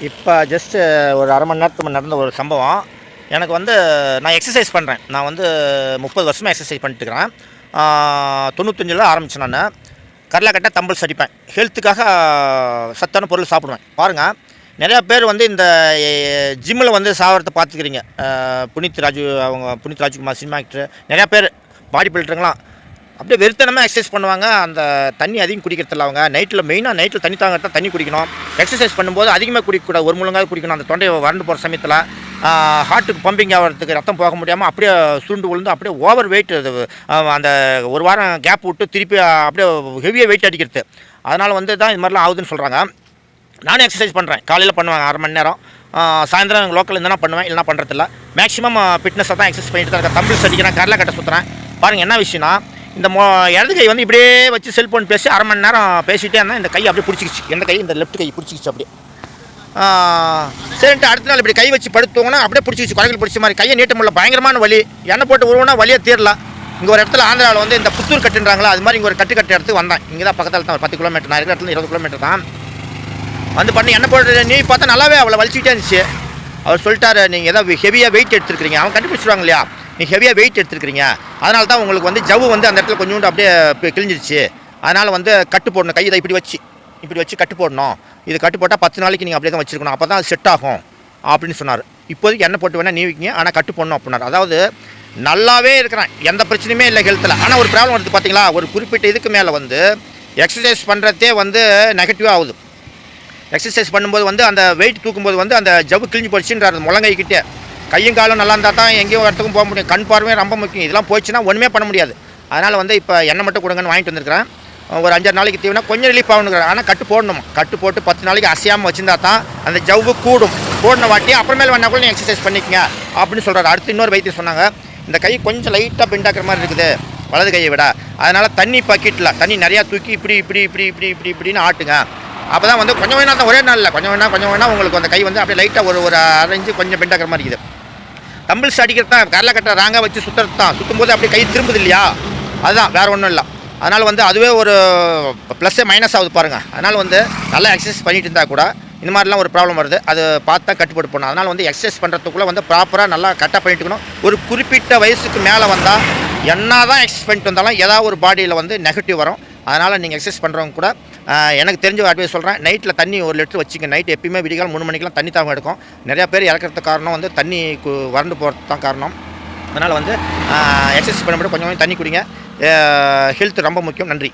இப்போ ஜஸ்ட்டு ஒரு அரை மணி நேரத்துக்கு நடந்த ஒரு சம்பவம். எனக்கு வந்து நான் எக்ஸசைஸ் பண்ணுறேன் நான் வந்து முப்பது வருஷமாக எக்ஸசைஸ் பண்ணிட்டுருக்கிறேன். தொண்ணூத்தஞ்சில் ஆரம்பித்தேன் நான். கடலைக்கட்டை தம்பல் சடிப்பேன். ஹெல்த்துக்காக சத்தான பொருள் சாப்பிடுவேன். பாருங்கள் நிறையா பேர் வந்து இந்த ஜிம்மில் வந்து சாவரத்தை பார்த்துக்கிறீங்க. புனித் ராஜு அவங்க புனித் ராஜ்குமார் சினிமா ஆக்டர் நிறையா பேர் பாடி பில்டருங்களாம் அப்படியே வெறுத்தனமாக எக்ஸசைஸ் பண்ணுவாங்க. அந்த தண்ணி அதிகம் குடிக்கிறதில்ல அவங்க. நைட்டில் மெயினாக நைட்டில் தண்ணி தாங்கிறத தண்ணி குடிக்கணும். எக்ஸசைஸ் பண்ணும்போது அதிகமாக குடிக்கக்கூடாது ஒரு முழுங்காவது குடிக்கணும். அந்த தொண்டையை வறண்டு போகிற சமயத்தில் ஹார்ட்டுக்கு பம்பிங் ஆகிறதுக்கு ரத்தம் போக முடியாமல் அப்படியே சுருண்டு விழுந்து அப்படியே ஓவர் வெயிட் அந்த ஒரு வாரம் கேப் விட்டு திருப்பி அப்படியே ஹெவியாக வெயிட் அடிக்கிறது. அதனால் வந்து தான் இது மாதிரிலாம் ஆகுதுன்னு சொல்கிறாங்க நானும் எக்ஸசைஸ் பண்ணுறேன் காலையில் பண்ணுவாங்க அரை மணி நேரம். ஆஹ் சாயந்தரம் லோக்கல் இருந்தால் பண்ணுவேன். இல்லைனா பண்ணுறதில்ல மேக்ஸிமம் ஃபிட்னஸாக தான் எக்ஸசைஸ் பண்ணிட்டு தான் இருக்கேன். தம்பிள்ஸ் அடிக்கிறேன். கடலை கட்ட சுற்றுறேன் பாருங்கள் என்ன விஷயம்னா இந்த மோ இடது கை வந்து இப்படியே வச்சு செல்ஃபோன் பேசி அரை மணி நேரம் பேசிகிட்டே இருந்தேன் இந்த கை அப்படியே பிடிச்சிக்கிச்சு. எந்த கை? இந்த லெஃப்ட் கை பிடிச்சிக்கிச்சு அப்படியே. சரின்ட்டு அடுத்த நாள் இப்படி கை வச்சு படுத்துவோங்கன்னா அப்படியே பிடிச்சிக்கிச்சு. குழந்தைகள் பிடிச்ச மாதிரி. கையை நீட்ட முடியல. பயங்கரமான வலி. எண்ணெய் போட்டு உருவனா வழியே தீரலாம். இங்கே ஒரு இடத்துல ஆந்திராவில் வந்து இந்த புத்தூர் கட்டுன்றாங்களா அது மாதிரி இங்கே ஒரு கட்டு கட்டு இடத்துக்கு வந்தேன். இங்கே தான் பக்கத்தில் தான் ஒரு பத்து கிலோமீட்டர் நான் இருக்கிற இடத்துல இருபது கிலோமீட்டர் தான். வந்து பண்ணி என்ன போடுறது நீ பார்த்தா நல்லாவே அவளை வலிச்சுக்கிட்டே இருந்துச்சு. அவர் சொல்லிட்டாரு நீங்கள் ஏதாவது ஹெவியாக வெயிட் எடுத்துருக்கீங்க அவன் கண்டுபிடிச்சிருவாங்க இல்லையா? நீ ஹெவியாக வெயிட் எடுத்துருக்கீங்க அதனால தான் உங்களுக்கு வந்து ஜவ்வு வந்து அந்த இடத்துல கொஞ்சோண்டு அப்படியே கிழிஞ்சிருச்சு. அதனால் வந்து கட்டு போடணும். கையை இப்படி வச்சு இப்படி வச்சு கட்டு போடணும். இது கட்டு போட்டால் பத்து நாளைக்கு நீங்கள் அப்படியே தான் வச்சுருக்கணும். அப்போ தான் செட் ஆகும் அப்படின்னு சொன்னார். இப்போதைக்கு எண்ணெய் போட்டு வேணால் நீவிக்கிங்க. ஆனால் கட்டு போடணும் அப்படின்னார். அதாவது நல்லாவே இருக்கிறேன். எந்த பிரச்சனையுமே இல்லை ஹெல்த்தில் ஆனால் ஒரு ப்ராப்ளம் வருது பார்த்தீங்களா ஒரு குறிப்பிட்ட இதுக்கு மேலே வந்து எக்ஸசைஸ் பண்ணுறதே வந்து நெகட்டிவாக ஆகுது. எக்ஸசைஸ் பண்ணும்போது வந்து அந்த வெயிட் தூக்கும்போது வந்து அந்த ஜவ்வு கிழிஞ்சு போச்சுன்றார் முழங்கைக்கிட்டே. கையும் காலும் நல்லா இருந்தால் தான் எங்கேயும் இடத்துக்கும் போக முடியும். கண் பார்வையும் ரொம்ப முக்கியம். இதெல்லாம் போச்சுன்னா ஒன்றுமே பண்ண முடியாது. அதனால் வந்து இப்போ எண்ணெய் மட்டும் கொடுங்கன்னு வாங்கிட்டு வந்திருக்கிறேன். ஒரு அஞ்சாறு நாளைக்கு தீவினா கொஞ்சம் ரிலீஃப் ஆகணுங்கிறேன் ஆனால் கட்டு போடணும்? கட்டு போட்டு பத்து நாளைக்கு அசையாமல் வச்சிருந்தா தான் அந்த ஜவ்வு கூடும். கூடின வாட்டி அப்புறமேல் வேணா கூட நீ எக்ஸசைஸ் பண்ணிக்கங்க அப்படின்னு சொல்கிறாரு அடுத்து இன்னொரு வைத்தியம் சொன்னாங்க இந்த கை கொஞ்சம் லைட்டாக பெண்டாக்குற மாதிரி இருக்குது வலது கையை விட. அதனால் தண்ணி பக்கெட்டில் தண்ணி நிறையா தூக்கி இப்படி இப்படி இப்படி இப்படி இப்படி இப்படின்னு ஆட்டுங்க. அப்போ தான் வந்து கொஞ்சம் வேணா தான் ஒரே நாளில் கொஞ்சம் வேணா கொஞ்சம் வேணா உங்களுக்கு அந்த கை வந்து அப்படியே லைட்டாக ஒரு ஒரு அரைஞ்சு கொஞ்சம் பெண்டாக்குற மாதிரி இருக்குது. டம்பிள்ஸ் அடிக்கிறது தான் கடலை கட்டை ராங்காக வச்சு சுற்றுறது தான். சுற்றும் போது அப்படியே கை திரும்புது இல்லையா? அதுதான் வேறு ஒன்றும் இல்லை. அதனால் வந்து அதுவே ஒரு ப்ளஸ்ஸே மைனஸ் ஆகுது பாருங்கள் அதனால் வந்து நல்லா எக்ஸசைஸ் பண்ணிட்டு இருந்தால் கூட இந்த மாதிரிலாம் ஒரு ப்ராப்ளம் வருது. அது பார்த்து தான் கட்டுப்பாடு பண்ணணும் அதனால் வந்து எக்ஸசைஸ் பண்ணுறதுக்குள்ளே வந்து ப்ராப்பராக நல்லா கரெக்டாக பண்ணிட்டுக்கணும் ஒரு குறிப்பிட்ட வயசுக்கு மேலே வந்தால் என்ன தான் எக்ஸசைஸ் பண்ணிட்டு வந்தாலும் ஏதாவது ஒரு பாடியில் வந்து நெகட்டிவ் வரும். அதனால் நீங்கள் எக்ஸசைஸ் பண்ணுறவங்க கூட எனக்கு தெரிஞ்ச அட்வைஸ் சொல்கிறேன் நைட்டில் தண்ணி ஒரு லிட்டர் வச்சுங்க. நைட் எப்பயுமே விடிகால் மூணு மணிக்கெலாம் தண்ணி தாகம் எடுக்கும். நிறையா பேர் இறக்கிறதுக்கு காரணம் வந்து தண்ணி வறண்டு போகிறது தான் காரணம். அதனால் வந்து எக்ஸசைஸ் பண்ணும்போது கொஞ்சம் கொஞ்சம் தண்ணி குடிங்க. ஹெல்த் ரொம்ப முக்கியம். நன்றி.